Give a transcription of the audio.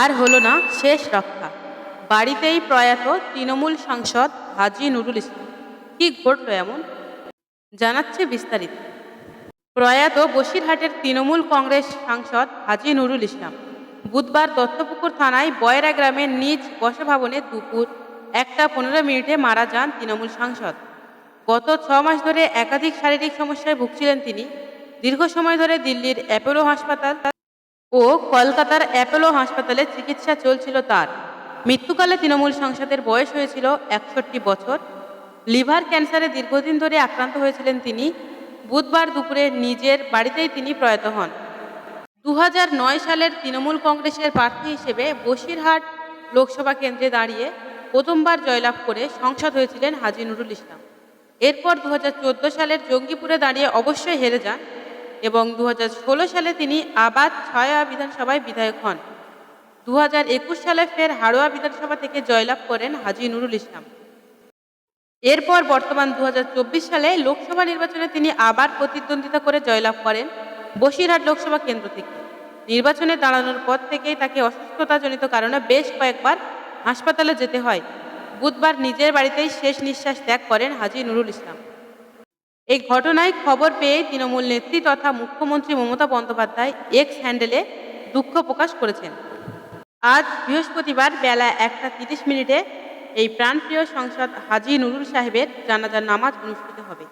আর হলো না শেষ রক্ষা। বাড়িতেই প্রয়াত তৃণমূল সাংসদ হাজি নুরুল ইসলাম। কি ঘটল এমন? জানাচ্ছে বিস্তারিত। প্রয়াত বসিরহাটের তৃণমূল কংগ্রেস সাংসদ হাজি নুরুল ইসলাম বুধবার দত্তপুকুর থানায় বয়রা গ্রামের নিজ বসভবনে দুপুর একটা পনেরো মিনিটে মারা যান তৃণমূল সাংসদ। গত ছ মাস ধরে একাধিক শারীরিক সমস্যায় ভুগছিলেন তিনি। দীর্ঘ সময় ধরে দিল্লির অ্যাপোলো হাসপাতাল ও কলকাতার অ্যাপোলো হাসপাতালে চিকিৎসা চলছিল তার। মৃত্যুকালে তৃণমূল সাংসদের বয়স হয়েছিল একষট্টি বছর। লিভার ক্যান্সারে দীর্ঘদিন ধরে আক্রান্ত হয়েছিলেন তিনি। বুধবার দুপুরে নিজের বাড়িতেই তিনি প্রয়াত হন। দু হাজার নয় সালের তৃণমূল কংগ্রেসের প্রার্থী হিসেবে বসিরহাট লোকসভা কেন্দ্রে দাঁড়িয়ে প্রথমবার জয়লাভ করে সংসদ হয়েছিলেন হাজি নুরুল ইসলাম। এরপর দু হাজার চোদ্দ সালের জঙ্গিপুরে দাঁড়িয়ে অবশ্যই হেরে যান এবং দু হাজার ষোলো সালে তিনি আবার ছয়া বিধানসভায় বিধায়ক হন। দু হাজার একুশ সালে ফের হাড়োয়া বিধানসভা থেকে জয়লাভ করেন হাজি নুরুল ইসলাম। এরপর বর্তমান দু হাজার চব্বিশ সালে লোকসভা নির্বাচনে তিনি আবার প্রতিদ্বন্দ্বিতা করে জয়লাভ করেন বসিরহাট লোকসভা কেন্দ্র থেকে। নির্বাচনে দাঁড়ানোর পর থেকেই তাকে অসুস্থতাজনিত কারণে বেশ কয়েকবার হাসপাতালে যেতে হয়। বুধবার নিজের বাড়িতেই শেষ নিঃশ্বাস ত্যাগ করেন হাজি নুরুল ইসলাম। এই ঘটনায় খবর পেয়ে তৃণমূল নেত্রী তথা মুখ্যমন্ত্রী মমতা বন্দ্যোপাধ্যায় এক্স হ্যান্ডেলে দুঃখ প্রকাশ করেছেন। আজ বৃহস্পতিবার বেলা একটা তিরিশ মিনিটে এই প্রাণপ্রিয় সংসদ হাজি নুরুল সাহেবের জানাজার নামাজ অনুষ্ঠিত হবে।